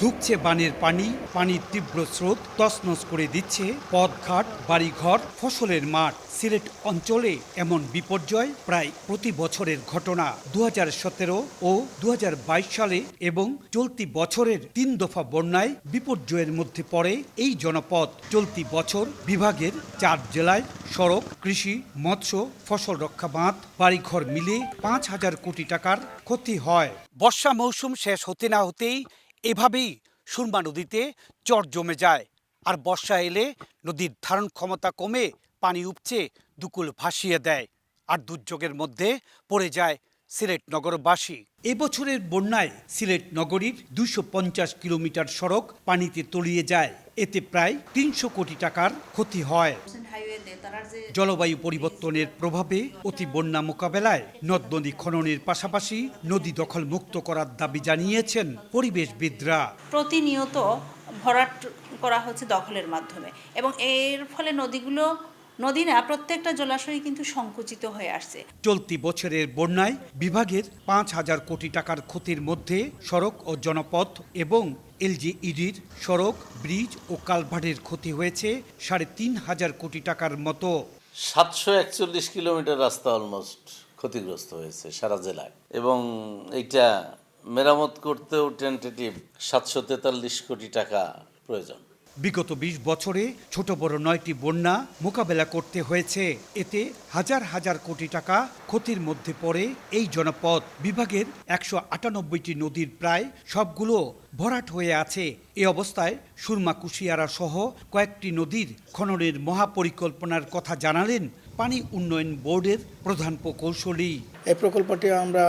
ঢুকছে বানের পানি, পানির তীব্র স্রোত তছনছ করে দিচ্ছে পথঘাট, বাড়িঘর, ফসলের মাঠ। সিলেট অঞ্চলে এমন বিপর্যয় প্রায় প্রতি বছরের ঘটনা। দু হাজার সতেরো ও দু হাজার বাইশ সালে এবং চলতি বছরের তিন দফা বন্যায় বিপর্যয়ের মধ্যে পড়ে এই জনপদ। চলতি বছর বিভাগের চার জেলায় সড়ক, কৃষি, মৎস্য, ফসল রক্ষা বাঁধ, বাড়িঘর মিলে পাঁচ হাজার কোটি টাকার ক্ষতি হয়। বর্ষা মৌসুম শেষ হতে না হতেই এভাবেই সুরমা নদীতে চর জমে যায় আর বর্ষা এলে নদীর ধারণ ক্ষমতা কমে পানি উপচে দুকুল ভাসিয়ে দেয় আর দুর্যোগের মধ্যে পড়ে যায় সিলেট নগরবাসী। এবছরের বন্যায় সিলেট নগরীর দুশো পঞ্চাশ কিলোমিটার সড়ক পানিতে তলিয়ে যায়। এতে প্রায় তিনশো কোটি টাকার ক্ষতি হয়। জলবায়ু পরিবর্তনের প্রভাবে অতি বন্যা মোকাবেলায় নদ নদী খননের পাশাপাশি নদী দখল মুক্ত করার দাবি জানিয়েছেন পরিবেশবিদরা। প্রতিনিয়ত ভরাট করা হচ্ছে দখলের মাধ্যমে এবং এর ফলে নদীগুলো নদী না প্রত্যেকটা জলাশয় কিন্তু সংকুচিত হয়ে আসছে। চলতি বছরের বন্যায় বিভাগের পাঁচ হাজার কোটি টাকার ক্ষতির মধ্যে সড়ক ও জনপথ এবং এলজিইডির সড়ক ব্রিজ ও কালভার্টের ক্ষতি হয়েছে সাড়ে তিন হাজার কোটি টাকার মতো। সাতশো একচল্লিশ কিলোমিটার রাস্তা অলমোস্ট ক্ষতিগ্রস্ত হয়েছে সারা জেলায়। এবং এইটা মেরামত করতেও টেন্টেটিভ সাতশো তেতাল্লিশ কোটি টাকা প্রয়োজন। বিগত ২০ বছরে ছোট বড় নয়টি বন্যা মোকাবেলা করতে হয়েছে। এতে হাজার হাজার কোটি টাকা ক্ষতির মধ্যে পড়ে এই জনপদ। বিভাগের একশো আটানব্বইটি নদীর প্রায় সবগুলো ভরাট হয়ে আছে। এ অবস্থায় সুরমা কুশিয়ারা সহ কয়েকটি নদীর খননের মহাপরিকল্পনার কথা জানালেন পানি উন্নয়ন বোর্ডের প্রধান প্রকৌশলী। এই প্রকল্পটি আমরা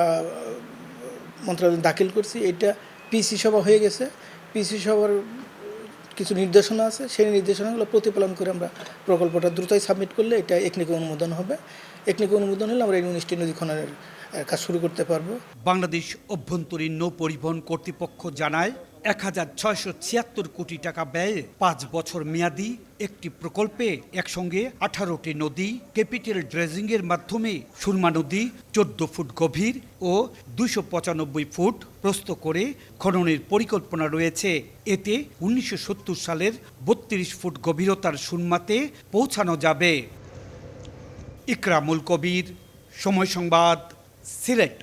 মন্ত্রণালয়ে দাখিল করছি। এটা পিসি সভা হয়ে গেছে। পিসি সভার কিছু নির্দেশনা আছে, সেই নির্দেশনাগুলো প্রতিপালন করে আমরা প্রকল্পটা দ্রুতই সাবমিট করলে এটা একনিকে অনুমোদন হবে। একনিকে অনুমোদন হলে আমরা এই নদী খননের কাজ শুরু করতে পারব। বাংলাদেশ অভ্যন্তরীণ নৌ পরিবহন কর্তৃপক্ষ জানায় এক হাজার ছয়শো ছিয়াত্তর কোটি টাকা ব্যয়ে পাঁচ বছর মেয়াদি একটি প্রকল্পে একসঙ্গে আঠারোটি নদী, ক্যাপিটাল ড্রেজিংয়ের মাধ্যমে সুরমা নদী চোদ্দ ফুট গভীর ও দুশো পঁচানব্বই ফুট প্রস্ত করে খননের পরিকল্পনা রয়েছে। এতে উনিশশো সত্তর সালের বত্রিশ ফুট গভীরতার সুরমাতে পৌঁছানো যাবে। ইকরামুল কবির, সময় সংবাদ, সিলেট।